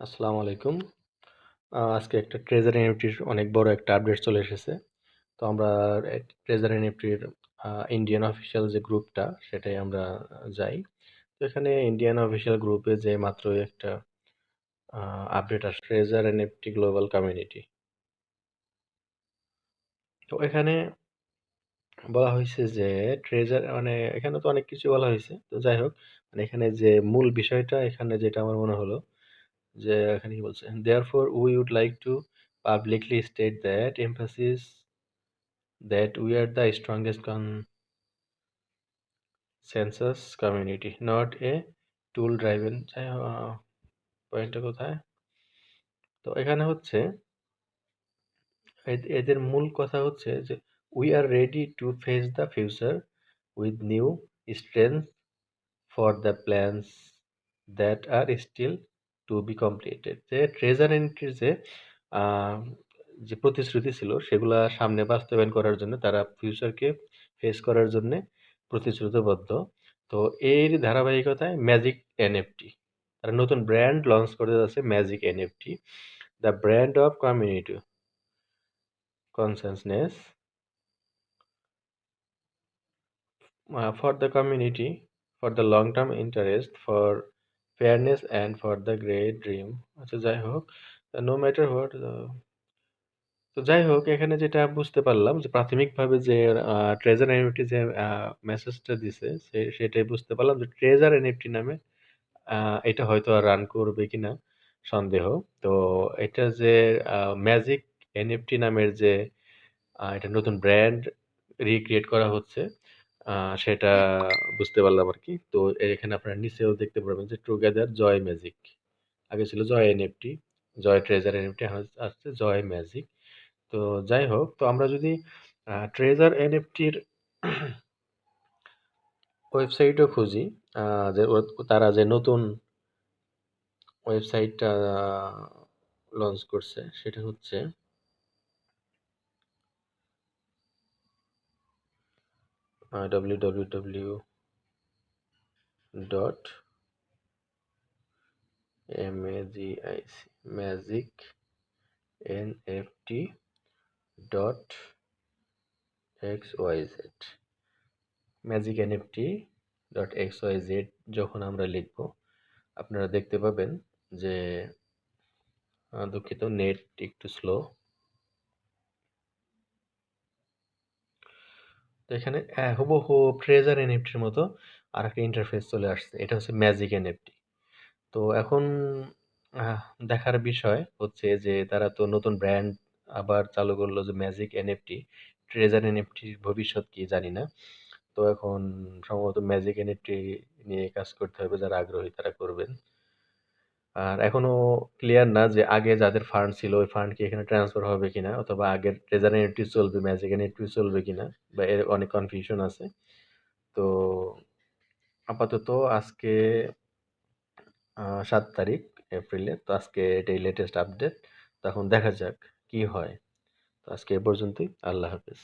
আসসালামু আলাইকুম। আজকে একটা ট্রেজার এনএফটির অনেক বড় একটা আপডেট চলে এসেছে। তো আমরা ট্রেজার এনএফটির ইন্ডিয়ান অফিসিয়াল যে গ্রুপটা সেটাই আমরা যাই। তো এখানে ইন্ডিয়ান অফিসিয়াল গ্রুপে যে মাত্র একটা আপডেট আসে ট্রেজার এনএফটি গ্লোবাল কমিউনিটি তো এখানে বলা হয়েছে যে ট্রেজার মানে এখানে তো অনেক কিছু বলা হয়েছে। তো যাই হোক মানে এখানে যে মূল বিষয়টা, এখানে যেটা আমার মনে হলো যে এখানে কি বলছে? Therefore we would like to publicly state that emphasis that we are the strongest consensus community, not a tool driven পয়েন্টটা কোথায়? তো এখানে হচ্ছে এদ- এদের মূল কথা হচ্ছে যে we are ready to face the future with new strength for the plans that are still to be completed যে ট্রেজার এন্ট্রির যে যে প্রতিশ্রুতি ছিল, সেগুলা সামনে বাস্তবায়ন করার জন্য, তারা ফিউচারকে ফেস করার জন্য প্রতিশ্রুতিবদ্ধ। তো এর ধারাবাহিকতায় ম্যাজিক এনএফটি তারা নতুন ব্র্যান্ড লঞ্চ করতে যাচ্ছে magic NFT the brand of community consciousness for the community for the long term interest for fairness and for the great dream আচ্ছা যাই হোক নো ম্যাটার হোয়াট তো যাই হোক, এখানে যেটা বুঝতে পারলাম যে প্রাথমিকভাবে যে ট্রেজার এনএফটি যে মেসেজটা দিছে সেটাই বুঝতে পারলাম যে ট্রেজার এনএফটি নামে এটা হয়তো আর রান করবে কিনা সন্দেহ। তো এটা যে ম্যাজিক এনএফটি নামের যে এটা নতুন ব্র্যান্ড রিক্রিয়েট করা হচ্ছে সেটা বুঝতে পারলাম আর কি তো এখানে আপনারা নিচেও দেখতে পারবেন যে টুগেদার জয় ম্যাজিক আগে ছিল জয় এনএফটি জয় ট্রেজার এনএফটি আসছে জয় ম্যাজিক তো যাই হোক, তো আমরা যদি ট্রেজার এনএফটির ওয়েবসাইটও খুঁজি যে তারা যে নতুন ওয়েবসাইটটা লঞ্চ করছে, সেটা হচ্ছে N F T dot X Y Z magic NFT dot X Y Z যখন আমরা লিখব, আপনারা দেখতে পাবেন যে দুঃখিত নেট একটু স্লো এখানে আহ, হুবহু ট্রেজার এনএফটির মতো আর একটা ইন্টারফেস চলে আসছে। এটা হচ্ছে ম্যাজিক এনএফটি তো এখন দেখার বিষয় হচ্ছে যে তারা তো নতুন ব্র্যান্ড আবার চালু করল যে ম্যাজিক এনএফটি ট্রেজার এনএফটির ভবিষ্যৎ কি জানি না। তো এখন সম্ভবত ম্যাজিক এনএফটি নিয়ে কাজ করতে হবে যারা আগ্রহী তারা করবেন। আর এখনও ক্লিয়ার না যে আগে যাদের ফান্ড ছিল, ওই ফান্ড কি এখানে ট্রান্সফার হবে কিনা অথবা আগের ট্রেজার এনএফটি চলবে ম্যাজিক এনএফটি চলবে কিনা বা এর অনেক কনফিউশন আছে। তো আপাতত আজকে সাত তারিখ এপ্রিলে, তো আজকে এটাই লেটেস্ট আপডেট তখন দেখা যাক কি হয়। তো আজকে এ পর্যন্তই, আল্লাহ হাফেজ।